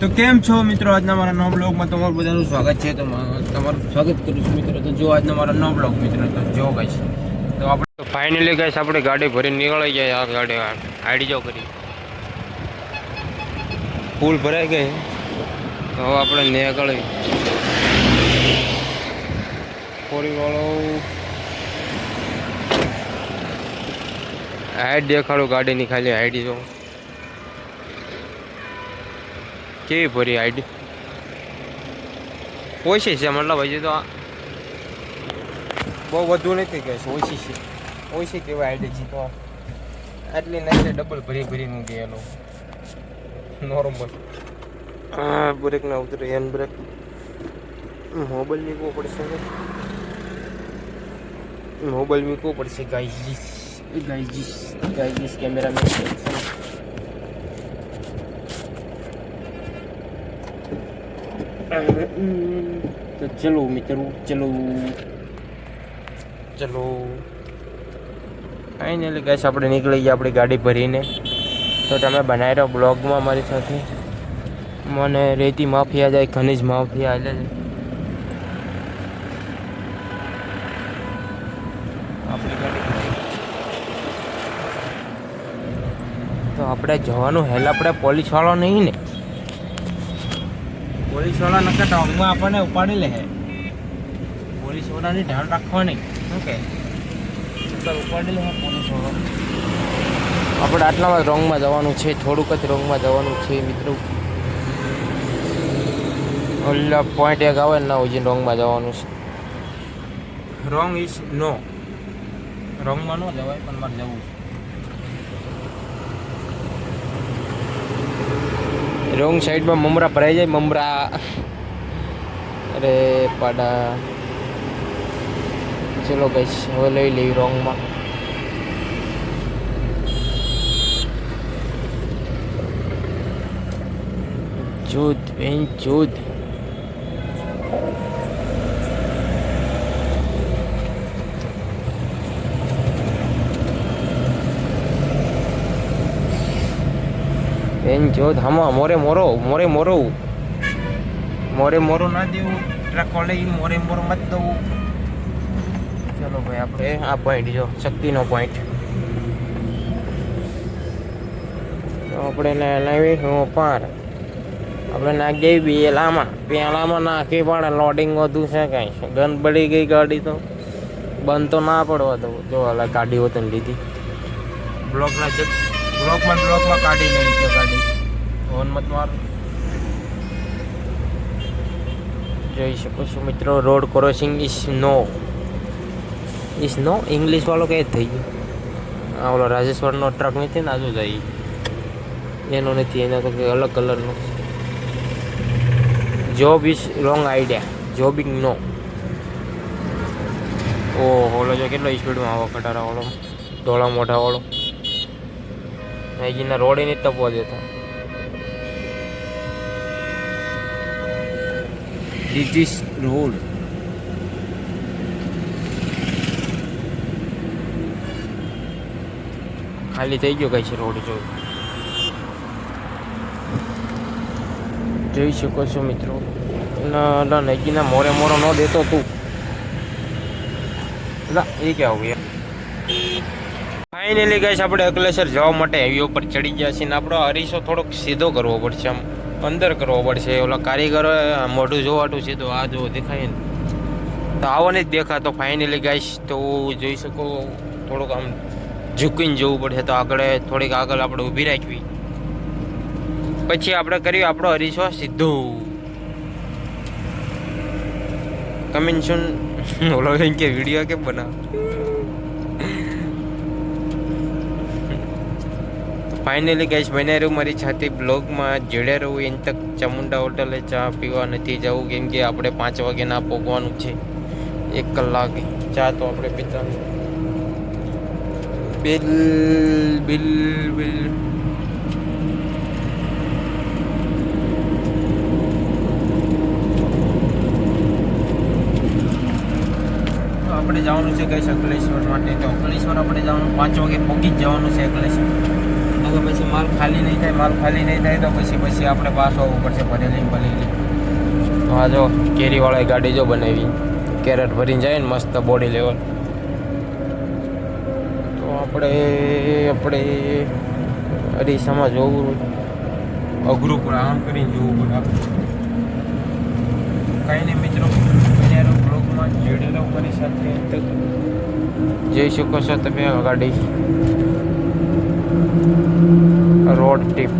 તો કેમ છો મિત્રો? આજના મારા નવ બ્લોગમાં તમારું બધાનું સ્વાગત છે. તો તમારું સ્વાગત કરું છું મિત્રો. તો જો આજના મારા નવ બ્લોગ મિત્રો તો જો ગાઈશ તો આપણે ફાઇનલી ગાઈશ આપણે ગાડી ભરીને નીકળી જાય આ ગાડી આડી જો કરી. ફૂલ ભરાઈ ગઈ. તો હવે આપણે નીકળી. ફોરીવાળો. હાઈટ દેખાડો ગાડીની ખાલી હાઈટ જો. કેવી ભરી આઈડી? ઓછી છે મતલબ હજી તો આ બહુ વધુ નથી કે ઓછી છે. ઓછી કેવાય આઈડી છે તો. આટલી નહીં ડબલ ભરી ભરીને ગયેલો નોર્મલ હા બ્રેક ના ઉતરે હેન્ડ બ્રેક મોબાઈલ મૂકવો પડશે મોબાઈલ મૂકવો પડશે ગાઈજીસ ગાઈજીસ ગાઈજીસ કેમેરામેન તો ચલો મિત્રો ચલો. ચલો. ફાઇનલી ગેસ આપણે નીકળી ગયા આપણી ગાડી ભરીને. તો તમે બનાવી રહ્યો બ્લોગમાં મારી સાથે. મને રેતી માફિયા જાય ખનિજ માફિયા આ આપણી ગાડી તો આપણે જવાનું હેલ આપણે પોલીસવાળો નહીં ને? પોલીસવાળા નકર ટોંગમાં આપણને ઉપાડી લે પોલીસ વાળાની ધ્યાન રાખવાની. શું કે? ઉપાડી લે પોલીસવાળા આપણે આટલામાં રોંગમાં જવાનું છે થોડુંક જ રોંગમાં જવાનું છે મિત્રો. ઓલા પોઈન્ટ એક આવે ના હોય રોંગમાં જવાનું છે. રોંગ ઇઝ નો રોંગમાં ન જવાય પણ મારે જવું છે. રોંગ સાઈડમાં મમરા ભરાઈ જાય, મમરા. અરે પાડા. ચલો ગઈશ હવે લઈ લઈ રોંગમાં. જૂધ બેન જૂધ બેન જોધ હામાં મોરે મોરો મોરે મોરો. મોરે મોરો ના દેવું ટ્રક વાળે ઈ મોરે મોરો મત દઉં ચલો ભાઈ આપણે આ પોઈન્ટ જો શક્તિનો પોઈન્ટ તો આપણે એને લાવી હું પાર. આપણે નાખી દઈએ બેલામાં પેલામાં નાખી પડે લોડિંગ વધુ છે કાંઈ. ગન પડી ગઈ ગાડી તો. બંધ તો ના પડવા દઉં. જો અલા ગાડી હોત ને લીધી. બ્લોકના ચેક બ્લોકમાં બ્લોકમાં કાઢી લઈ ગયો ગાડી. ફોન મત માર. જોઈ શકો છો મિત્રો, road crossing is no is no English વાળો કે થઈ ગયો. ઓલો રાજેશ્વરનો ટ્રક નથી ને આજુ જાય. એનો નથી, એનો તો અલગ કલરનો જોબ ઇઝ રોંગ આઈડિયા જોબિંગ નો ઓહો, ઓલો જો કેટલો સ્પીડમાં આવો કટારા વાળો. ધોળા મોઢા વાળો. અહીંના રોડ નહીં તપવા દેતા ઇઝ રોડ ખાલી થઈ ગયો કઈ છે રોડ જો. જોઈ શકો છો મિત્રો. ના ના મોરે મોરો ન દેતો તું. એ ક્યાં આવું યાર ફાઇનલી ગાઈશ આપણે અકલેશ્વર જવા માટે હાઈવે ઉપર ચડી ગયા છીએ ને આપણો અરીસો થોડોક સીધો કરવો પડશે આમ, અંદર કરવો પડશે. ઓલા કારીગરો મોઢું જોવાટું સીધું આ જો દેખાય ને. તો આવો નહીં દેખાતો ફાઇનલી ગાઈશ તો જોઈ શકો થોડુંક આમ ઝૂકીને જવું પડશે. તો આગળ થોડીક આગળ આપણે ઊભી રાખવી. પછી આપણે કર્યું આપણો અરીસો સીધો. કમિંગ સુન ઓલો કે વીડિયો કે બનાવ? ફાઇનલી ગેસ બને રહ્યું મારી છાતી બ્લોગમાં જોડ્યા રહું, એન તક ચામુંડા હોટલે ચા પીવા નથી જવું, કેમ કે આપણે પાંચ વાગે ના પહોંચવાનું છે. એક કલાક ચા તો આપણે પીતા બિલ બિલ બિલ. આપણે જવાનું છે કઈ અકલેશ્વર માટે. તો અકલેશ્વર આપણે જવાનું, પાંચ વાગે પહોંચી જવાનું છે, અકલેશ્વર. તો પછી માલ ખાલી નહીં થાય માલ ખાલી નહીં થાય તો પછી પછી આપણે પાછો આવવું પડશે ભરેલી ભરેલી આ જો કેરીવાળાએ ગાડી જો બનાવી. કેરેટ ભરીને જાય ને મસ્ત બોડી લેવલ. તો આપણે આપણે અરીસામાં જોવું અઘરું પણ આમ કરીને જોવું પડે કંઈ નહીં મિત્રો બ્લોગમાં. જોડેલો મારી સાથે. જોઈ શકો છો તમે ગાડી. Road tip.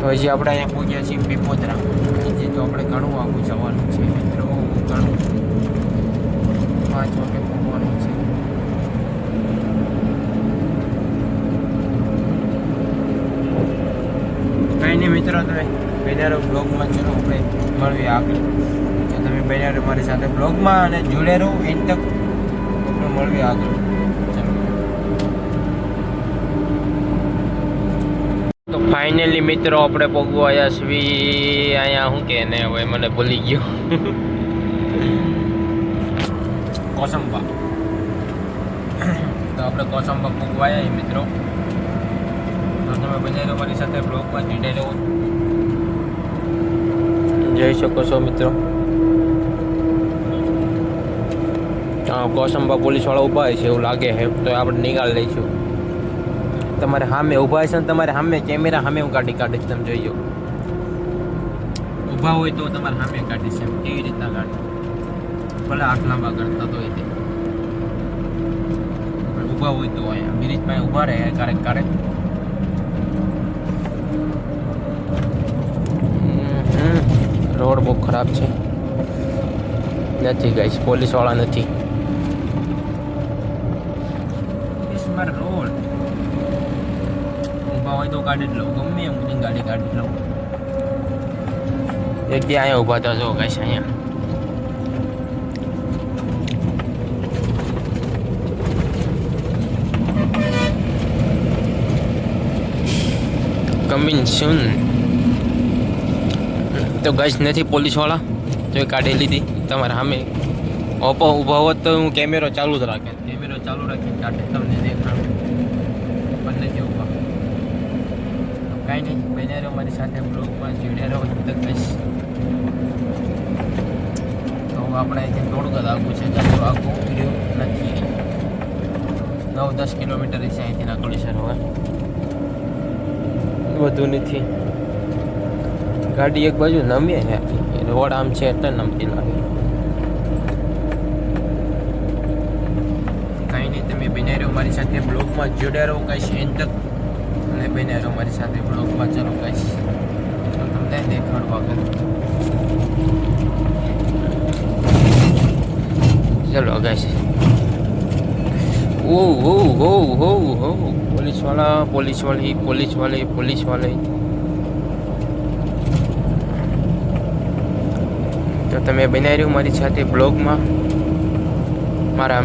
તો હજી આપણે અહીંયા પહોંચ્યા છીએ પીપોદરા હજી તો આપણે ઘણું આગું જવાનું છે મિત્રો. ઘણું. પાંચ વાગે પહોંચવાનું છે. કંઈ નહીં મિત્રો, તમે બેનારો બ્લોગમાં ચલો આપણે મળીએ આગળ તો તમે બેનારો મારી સાથે બ્લોગમાં અને જોડે રહો એન તક આપણે મળીએ આગળ તો ફાઇનલી મિત્રો આપણે પગવા આવ્યા છીએ. અહીંયા શું કે ને હવે મને ભૂલી ગયો. કોસંબા. તો આપણે કોસંબા પગવા આવ્યા મિત્રો. તો તમે બધા મારી સાથે બ્લોગમાં જોડાઈ રહો. જઈ શકો છો મિત્રો. કોસંબા પોલીસવાળા ઊભા છે એવું લાગે છે, તો આપણે નિકાલ લઈશું. તમારે સામે ઊભા છે ને તમારે સામે કેમેરા સામે હું કાઢી કાઢીશ, તમે જોઈજો ઊભા હોય તો તમારે સામે કાઢીશ એમ, કેવી રીતના કાઢી? ભલે આઠ લાંબા કરતા તો એ ઊભા હોય તો અહીંયા બ્રિજ પાસે ઊભા રહે, ક્યારેક ક્યારેક રોડ બહુ ખરાબ છે. નથી ગઈશ પોલીસવાળા નથી. રોડ ઊભા હોય તો કાઢી લઉં ગમે એમ ગાડી કાઢી લઉં. એક દી અહીંયા ઊભા હતા જો ગાઈસ અહીંયા. કમિંગ સૂન તો ગજ નથી, પોલીસવાળા? તો એ કાઢી લીધી. તમારા સામે ઓપો ઊભા હોત તો હું કેમેરો ચાલુ જ રાખે. કેમેરો ચાલુ રાખીને કાઢે, તમને દેખાડું. પણ નથી ઊભા. કાંઈ નહીં બને રહો મારી સાથે બ્લોગમાં જોડ્યા રહો તો કહીશ. તો આપણે અહીંથી થોડુંક જ આગું છે, ચાલુ આગું રહ્યું નથી. નવ દસ કિલોમીટર છે અહીંથી નાકલેશ્વર હવે. વધુ નથી. ગાડી એક બાજુ નમીએ ને આખી રોડ આમ છે એટલે નમતી લાગે કાંઈ નહીં તમે બન્યા રહ્યો મારી સાથે બ્લોગમાં. જોડે રહો કાંઈ એન તક અને બન્યા રહો મારી સાથે બ્લોગમાં. ચાલો કાંઈ તમને દેખાડવા કરું ચલો ગાઈશ ઓ ઓ ઓ ઓ ઓ પોલીસવાળા પોલીસવાળી પોલીસવાળી પોલીસવાળી. તમે બનાવી રહ્યું મારી સાથે બ્લોગમાં. મારા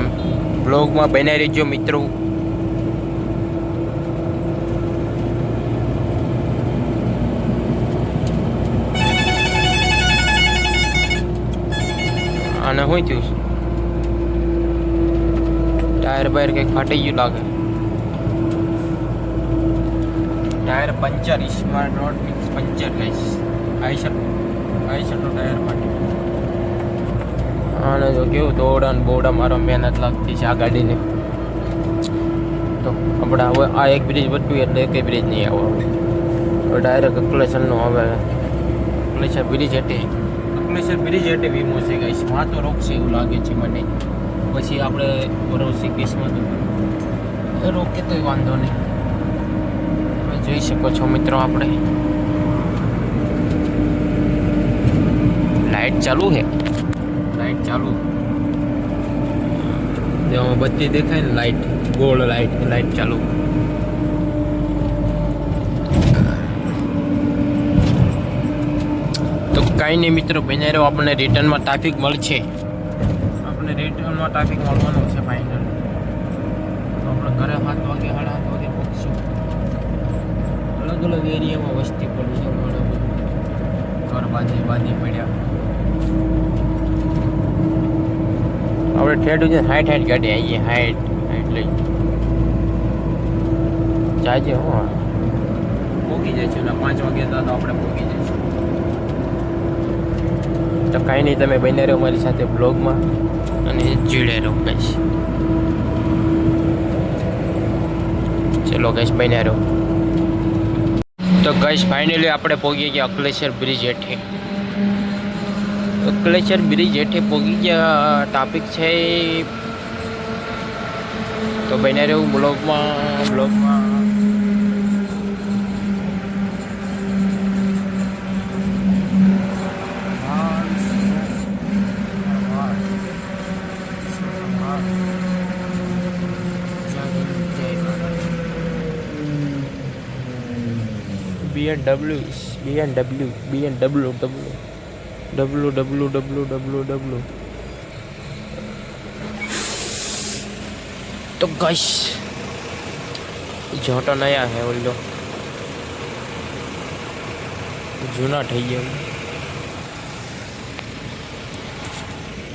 બ્લોગમાં બનાવી રહેજો મિત્રો. આને શું થયું છે? ટાયર બાયર કંઈક ફાટી ગયું લાગે. Tyre puncture smart road means puncture ગઈશ આવી શકો આવી શકો ટાયર ફાટી આને જો કેવું દોડા ને બોડા મારો મહેનત લાગતી છે આ ગાડીને. તો આપણે હવે આ એક બ્રિજ બચ્યું એટલે એક બ્રિજ નહીં આવો. હવે ડાયરેક્ટ અકલેશનનો હવે અકલેશ્વર બ્રિજ એટલે અકલેશ્વર બ્રિજ એટલે વીમો છે ગઈશમાં તો રોકશે એવું લાગે છે મને. પછી આપણે ભરોસે કેસમાં તો રોકે તો વાંધો નહીં. તમે જોઈ શકો છો મિત્રો આપણે. લાઈટ ચાલુ છે. લાઈટ ચાલુ. જેમાં બત્તી દેખાય ને લાઈટ, ગોળ લાઈટ લાઈટ ચાલુ. તો કાંઈ નહીં મિત્રો, બન્યા રહ્યો આપણને રિટર્નમાં ટ્રાફિક મળશે. આપણે રિટર્નમાં ટ્રાફિક મળવાનું છે ફાઇનલ તો આપણે ઘરે સાત વાગે, સાડા સાત વાગે પહોંચશું. અલગ અલગ એરિયામાં વસ્તી પડવી છે ઘર બાજી બાજી પડ્યા. આપણે ઠેઠ છે હાઈટ હાઈટ ગાડી આવીએ હાઈટ હાઈટ લઈ. જાજે હું પોગી છે એટલે પાંચ વાગે તો આપણે પોગી જઈશું તો કાંઈ નહીં તમે બને રહો મારી સાથે બ્લોગમાં. અને જીડે રહો ગઈશ ચલો ગઈશ બને રહો. તો ગઈશ ફાઇનલી આપણે પોગી ગયા અકલેશ્વર બ્રિજ હેઠે. અકલેશ્વર બ્રિજ હેઠે પહોંચી ગયા ટોપિક છે તો બને રહેવું બ્લોગમાં બ્લોગમાં. BMW BMW BMW W W W W W तो गश झोटो नया है बोलो जूना ठही गया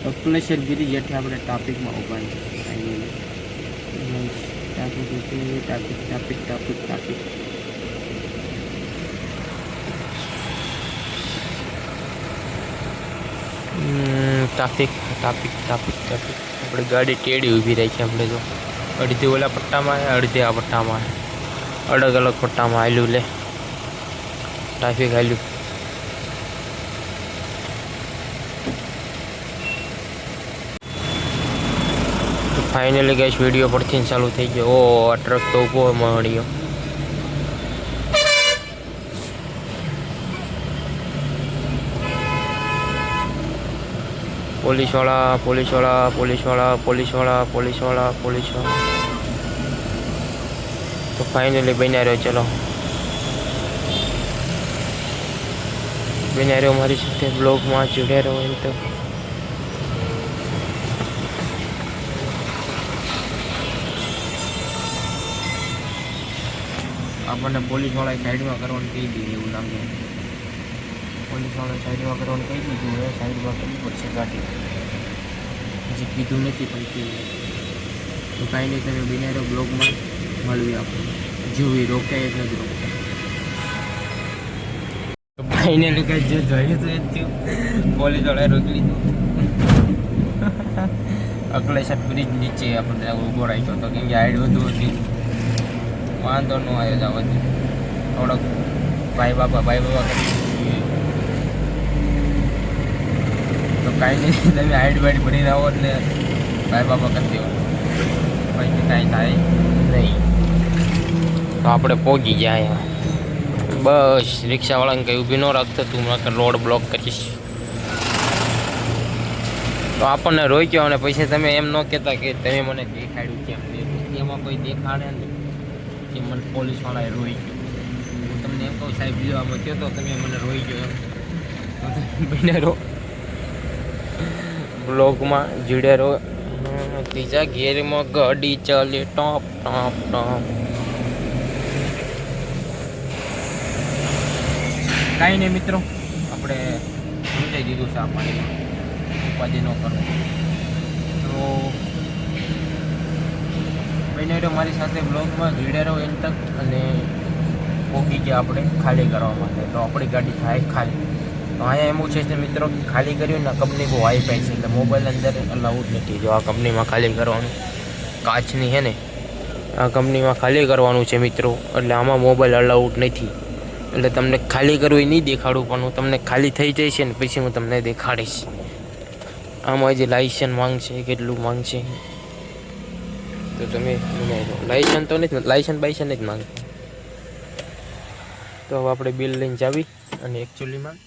तो प्लेशर गिरी गया अपने टॉपिक में उपाय topic topic topic topic topic traffic traffic traffic traffic આપણે ગાડી ટેડી ઊભી રાખી આપણે તો અડધી ઓલા પટ્ટામાં અડધી આ પટ્ટામાં અલગ અલગ પટ્ટામાં હાલ્યું લે. ટ્રાફિક હાલ્યું ફાઇનલી ગેસ વીડિયો પરથી ચાલુ થઈ ગયો. ઓ, આ ટ્રક તો ઊભો મળ્યો. પોલીસવાળા પોલીસવાળા પોલીસવાળા પોલીસવાળા પોલીસવાળા પોલીસવાળા. તો ફાઇનલી બન્યા રહ્યો, ચલો. બન્યા રહ્યો મારી સાથે બ્લોગમાં જોડ્યા રહ્યો એમ તો. આપણને પોલીસવાળાએ સાઈડમાં કરવાનું કહી દીધું એવું લાગે પોલીસવાળાએ સાઈડમાં કરવાનું કહી દીધું, હવે સાઈડમાં કરવી પડશે ગાડી. હજી કીધું નથી પણ તો કાંઈ નહીં, તમે બિનારો બ્લોગમાં મળવી આપણે જોવી રોકાય જ નથી રોકાય ભાઈને કંઈ જે જોયું તો એ જ થયું. પોલીસવાળાએ રોકી લીધું. અકલેશ્વર બ્રિજ નીચે આપણે ઊભો રાખ્યો હતો કેમ કે હાઈટ વધુ હતી. વાંધો ન આવ્યો દે થોડોક ભાઈ બાપા ભાઈ બાપા કરી કાંઈ નહીં. તમે હાઈટ બાઈટ ભરી રહો એટલે ભાઈ બાપા કરી દેવાનું. પછી કાંઈ થાય નહીં. તો આપણે પહોંચી ગયા બસ રિક્ષાવાળાને કંઈ ઊભી ન રાખતો, તું મને રોડ બ્લોક કરીશ. તો આપણને રોક્યો અને પછી તમે એમ ન કહેતા કે તમે મને દેખાડ્યું કેમ દેખાડ્યું એમાં કોઈ દેખાડે નહીં. કે મને પોલીસવાળાએ રોઈ ગયો હું તમને એમ કહું, સાહેબ લેવામાં કહો કહેતો તમે મને રોઈ ગયો એમ. તો રહો બ્લોગમાં જીડે રહો. ત્રીજા ગેરમાં ગાડી ચાલે, ટોપ ટોપ ટોપ. કાંઈ નહીં મિત્રો, આપણે સમજાઈ દીધું છે આ પાણીમાં. ઉપાધિ ન કરવું તો બને રહ્યો મારી સાથે બ્લોગમાં, જીડે રહો એન તક, અને પોગી ગયા આપણે ખાલી કરવા માટે. તો આપણી ગાડી થાય ખાલી. તો અહીંયા એમ છે મિત્રો ખાલી કર્યું ને કંપની બહુ હાઈફાઈ છે. એટલે મોબાઈલ અંદર અલાઉડ નથી. જો આ કંપનીમાં ખાલી કરવાનું કાચની છે ને, આ કંપનીમાં ખાલી કરવાનું છે મિત્રો. એટલે આમાં મોબાઈલ અલાઉડ નથી. એટલે તમને ખાલી કરવું નહીં દેખાડું, પણ હું તમને ખાલી થઈ જાય છે ને પછી હું તમને દેખાડીશ. આમાં જે લાઇસન્સ માંગશે કેટલું માંગશે તો તમે લાઇસન્સ તો નથી લાઇસન્સ બાઇસન્સ જ માંગતા. તો હવે આપણે બિલ લઈને જાવી અને એકચ્યુઅલીમાં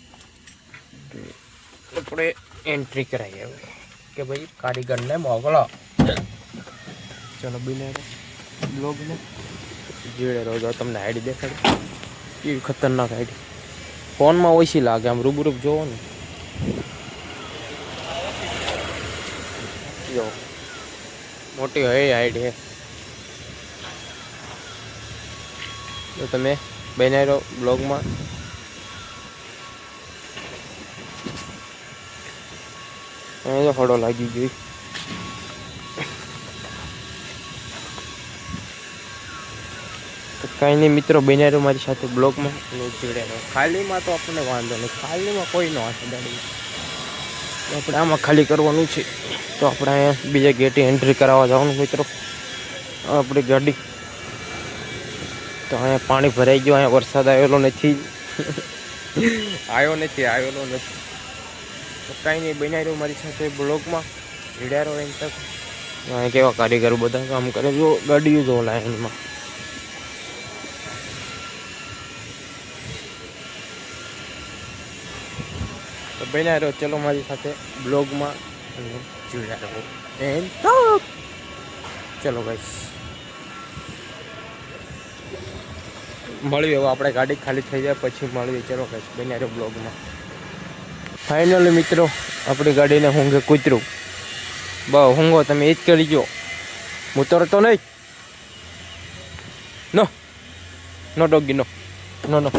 આપણે એન્ટ્રી કરાવી હવે. કે ભાઈ કારીગરને મોકલો. ચલો બિલ બ્લોગને. જોડે રોજો તમને આઈડી દેખાડે. એ ખતરનાક આઈડી. ફોનમાં ઓછી લાગે, આમ રૂબરૂબ જોવો ને. જો. મોટી હોય આઈડી હે. તો તમે બનાવી બ્લોગમાં અહીંયા ફળો લાગી ગઈ કાંઈ નહીં મિત્રો, બન્યા મારી સાથે બ્લોગમાં અને ચીડ્યા ખાલીમાં તો આપણને વાંધો નહીં. ખાલીમાં કોઈ ન હશે ગાડી આપણે આમાં ખાલી કરવાનું છે. તો આપણે અહીંયા બીજા ગેટે એન્ટ્રી કરાવવા જવાનું મિત્રો. આપણી ગાડી. તો અહીંયા પાણી ભરાઈ ગયું, અહીંયા વરસાદ આવેલો નથી. આવ્યો નથી, આવેલો નથી. તો કાંઈ નહીં બનાવી રહ્યું મારી સાથે બ્લોગમાં. ભીડ્યા રહો એમ તક કેવા કારીગરો બધા કામ કરે. જો ગાડીઓ જો લાઈનમાં. તો બન્યા રહ્યો ચલો મારી સાથે બ્લોગમાં. જોડ્યા રહો. એમ તક ચલો ગાઈસ મળીએ એવું આપણે ગાડી ખાલી થઈ જાય પછી મળીએ. ચલો ગાઈસ બન્યા રહ્યો બ્લોગમાં. ફાઇનલી મિત્રો, આપણી ગાડીને હુંગે કૂતરું. બહુ હુંગો તમે એ જ કરી ગયો. હું તરતો નહીં. No. No, doggy, no. No no.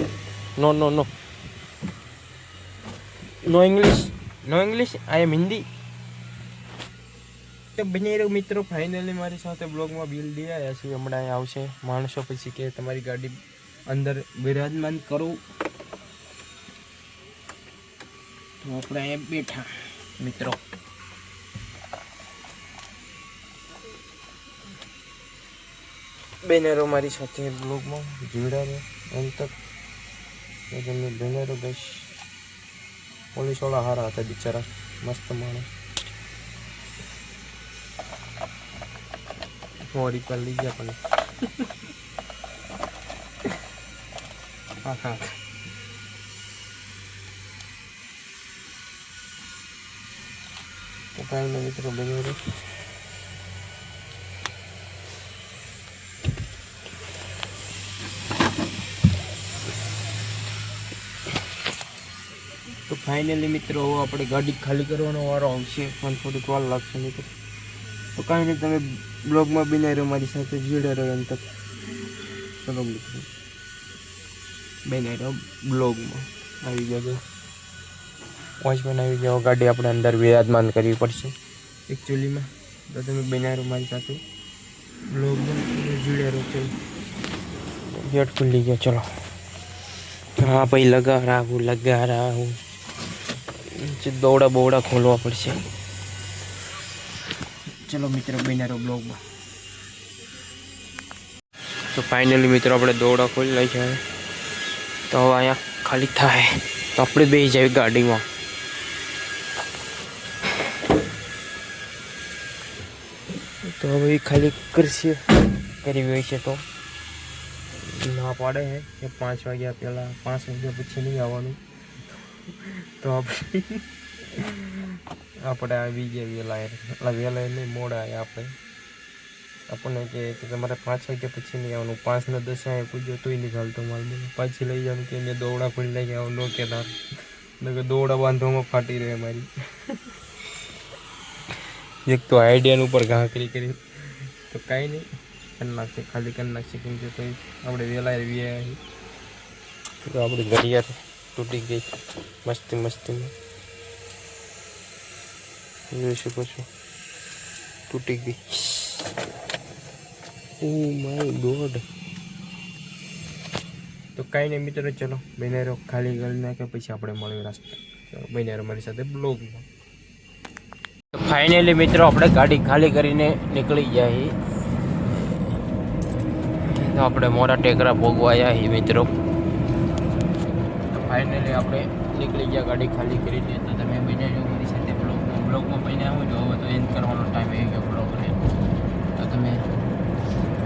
No no no. No English no English I am Hindi તો બની રહ્યું મિત્રો. ફાઇનલી મારી સાથે બ્લોગમાં બિલ દે આવ્યા છે. હમણાં આવશે. માણસો પછી કે તમારી ગાડી અંદર બિરાજમાન કરું. તો આપણે અહીંયા બેઠા. મિત્રો. બેનરો મારી સાથે બ્લોગમાં જીવડાવે એમ તક તમને બેનરો બસ પોલીસવાળા હારા હતા બિચારા. મસ્ત માણસ. મોડી પર લઈ ગયા પણ. હા હા તો કાંઈ નહીં મિત્રો બેનરો તો ફાઇનલી મિત્રો, હવે આપણે ગાડી ખાલી કરવાનો વારો આવશે, પણ થોડીક વાર લાગશે મિત્રો. તો કાંઈ નહીં, તમે બ્લોગમાં બિના રહ્યો મારી સાથે જોડે રહ્યો અંતર ચલો મિત્રો. બિના રહ્યો બ્લોગમાં. આવી જજો. વોચમેન આવી જાઓ ગાડી આપણે અંદર વિરાજમાન કરવી પડશે. એકચ્યુઅલીમાં તો તમે બિના મારી સાથે જોડે ચલો ગેટ ખુલ્લી ગયો ચલો. હા ભાઈ લગા રાહું લગા રાહું દોડા બોડા ખોલવા પડશે. ચલો મિત્રો બનારો બ્લોગમાં તો ફાઇનલી મિત્રો આપણે દોડા ખોલી નાખ્યા. જાય તો અહીંયા ખાલી થાય. તો આપણે બે જાય ગાડીમાં. તો હવે ખાલી કરશે. કરી હોય છે તો. ના પાડે છે કે પાંચ વાગ્યા પહેલાં, પાંચ વાગ્યા પછી નહીં આવવાનું. તો આપણે આપણે આવી ગયા વહેલા એટલે વહેલા નહીં, મોડા આવ્યા આપણે. આપણને કે તમારે પાંચ વાગ્યા પછી નહીં આવવાનું. પાંચ ને દસ અહીંયા પૂછ્યો તોય નહીં ચાલતો માલ મને પાછી લઈ જવાનું કે મેં દોવડા ખોલી લઈ આવું, નો કેદાર કે દોવડા બાંધવામાં ફાટી રહે મારી. એક તો આઈડિયાનું ઉપર ઘા કરી કરી. તો કાંઈ નહીં. કરી નાખશે ખાલી કરી નાખશે કેમ કે કંઈ આપણે વહેલા આવી આવ્યા તો આપણી ઘડિયાળ તૂટી ગઈ. મસ્તી મસ્તીમાં જોઈ શકો છો. તૂટી ગઈ. Oh my god. તો કાંઈ નહીં મિત્રો ચલો. બેનેરો ખાલી કરી નાખે પછી આપણે મળીએ રાસ્તા. ચલો બેનેરો મારી સાથે બ્લોગમાં. ફાઇનલી મિત્રો, આપણે ગાડી ખાલી કરીને નીકળી છીએ તો આપણે મોટા ટેકરા ભોગવા હી, મિત્રો. ફાઇનલી આપણે નીકળી ગયા ગાડી ખાલી કરીને. તો તમે બને જો મારી સાથે બ્લોગમાં બ્લોગમાં બને આવો જો હવે તો એન્ડ કરવાનો ટાઈમ આવી ગયો બ્લોગને તો તમે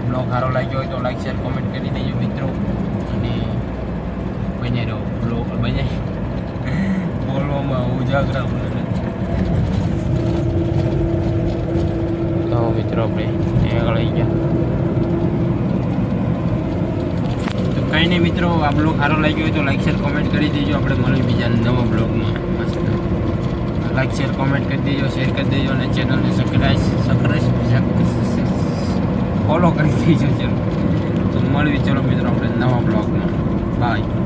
બ્લોગ સારો લાગ્યો હોય તો લાઈક શેર કોમેન્ટ કરી દેજો, મિત્રો. અને બને રહો. બ્લોગ બને બોલવામાં ઉજાગરા તો મિત્રો આપણે આગળ આવી ગયા તો કાંઈ નહીં મિત્રો, આ બ્લોગ સારો લાગ્યો હોય તો લાઈક શેર કોમેન્ટ કરી દેજો. આપણે મળીએ બીજા નવા બ્લોગમાં. મસ્ત. લાઈક શેર કોમેન્ટ કરી દેજો શેર કરી દેજો અને ચેનલને સબસ્ક્રાઈબ સબસ્ક્રાઈબ ફોલો કરી દેજો ચલો તો મળવી ચલો મિત્રો, આપણે નવા બ્લોગમાં. બાય